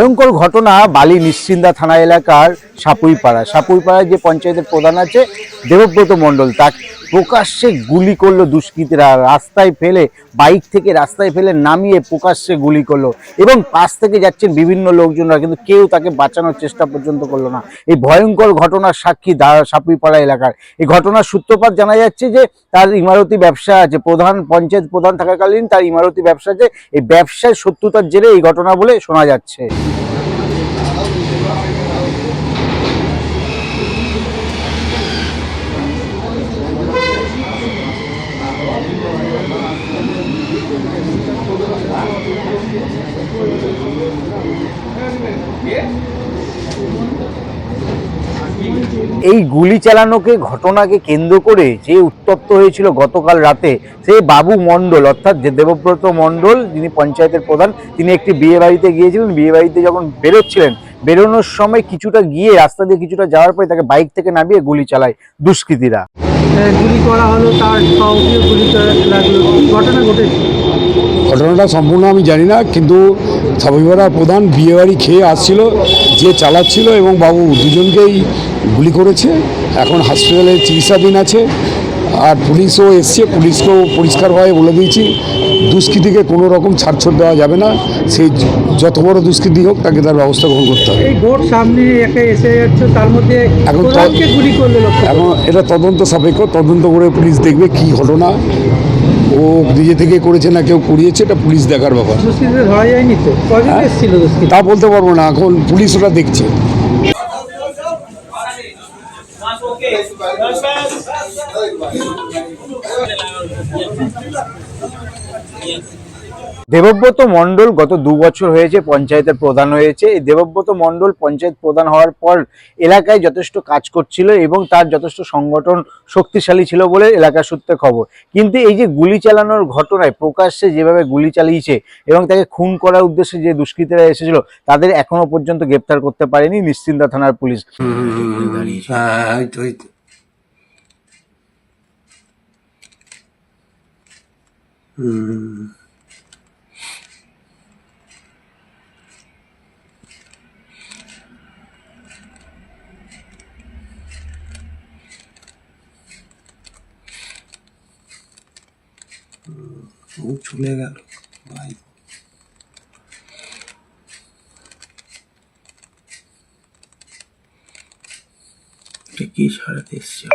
ভয়ঙ্কর ঘটনা বালি নিশ্চিন্দা থানা এলাকার সাপুইপাড়া সাপুইপাড়ায় যে পঞ্চায়েতের প্রধান আছে দেবব্রত মণ্ডল, তার প্রকাশ্যে গুলি করল দুষ্কৃতীরা। রাস্তায় ফেলে, বাইক থেকে রাস্তায় ফেলে নামিয়ে প্রকাশ্যে গুলি করল এবং পাশ থেকে যাচ্ছেন বিভিন্ন লোকজনরা, কিন্তু কেউ তাকে বাঁচানোর চেষ্টা পর্যন্ত করল না। এই ভয়ঙ্কর ঘটনার সাক্ষী সাপুইপাড়া এলাকার। এই ঘটনার সূত্রপাত জানা যাচ্ছে যে, তার ইমারতি ব্যবসা আছে। প্রধান, পঞ্চায়েত প্রধান থাকাকালীন তার ইমারতি ব্যবসা আছে। এই ব্যবসায় শত্রুতার জেরে এই ঘটনা বলে শোনা যাচ্ছে। এই গুলি চালানোকে ঘটনাকে কেন্দ্র করে যে উত্তপ্ত হয়েছিল গতকাল রাতে সেই বাবু মণ্ডল, অর্থাৎ যে দেবব্রত মণ্ডল, যিনি পঞ্চায়েতের প্রধান, তিনি একটি বিয়ে বাড়িতে গিয়েছিলেন। বিয়ে বাড়িতে যখন বেরোচ্ছিলেন, বেরোনোর সময় কিছুটা গিয়ে রাস্তা দিয়ে কিছুটা যাওয়ার পরে তাকে বাইক থেকে নামিয়ে গুলি চালায় দুষ্কৃতীরা। গুলি করা হলো তার ঘটনা ঘটেছে। ঘটনাটা সম্পূর্ণ আমি জানি না কিন্তু সাবিপাড়ার প্রধান বিয়েবাড়ি খেয়ে আসছিল যে চালাচ্ছিল এবং বাবু দুজনকেই গুলি করেছে। এখন হসপিটালে চিকিৎসাধীন আছে। আর পুলিশও এসছে পুলিশকেও পরিষ্কারভাবে বলে দিয়েছি দুষ্কৃতীকে কোনো রকম ছাড়ছড় দেওয়া যাবে না। সে যত বড় দুষ্কৃতী হোক তাকে তার ব্যবস্থা গ্রহণ করতে হবে। এখন এখন এটা তদন্ত সাপেক্ষ তদন্ত করে পুলিশ দেখবে কি ঘটনা। ও নিজে থেকে করেছে না কেউ করিয়েছে এটা পুলিশ দেখার ব্যাপার। তো? হ্যাঁ? তা বলতে পারব না এখন পুলিশ ওটা দেখছে। দেবব্রত মণ্ডল গত দু বছর হয়েছে পঞ্চায়েতের প্রধান হয়েছে এই দেবব্রত মণ্ডল পঞ্চায়েত প্রধান হওয়ার পর এলাকায় যথেষ্ট কাজ করছিল এবং তার যথেষ্ট সংগঠন শক্তিশালী ছিল বলে এলাকার সূত্রে খবর কিন্তু এই যে গুলি চালানোর ঘটনায় প্রকাশ্যে যেভাবে গুলি চালিয়েছে এবং তাকে খুন করার উদ্দেশ্যে যে দুষ্কৃতীরা এসেছিল তাদের এখনও পর্যন্ত গ্রেপ্তার করতে পারেনি নিশ্চিন্দা থানার পুলিশ হ্যাঁ। হুম। ও গেল। ভাই। কি সারাতে এসছে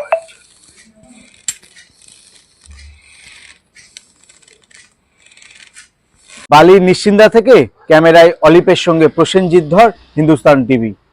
বালির নিশ্চিন্দা থেকে ক্যামেরায় অলিপের সঙ্গে প্রসেনজিৎ ধর, হিন্দুস্তান টিভি।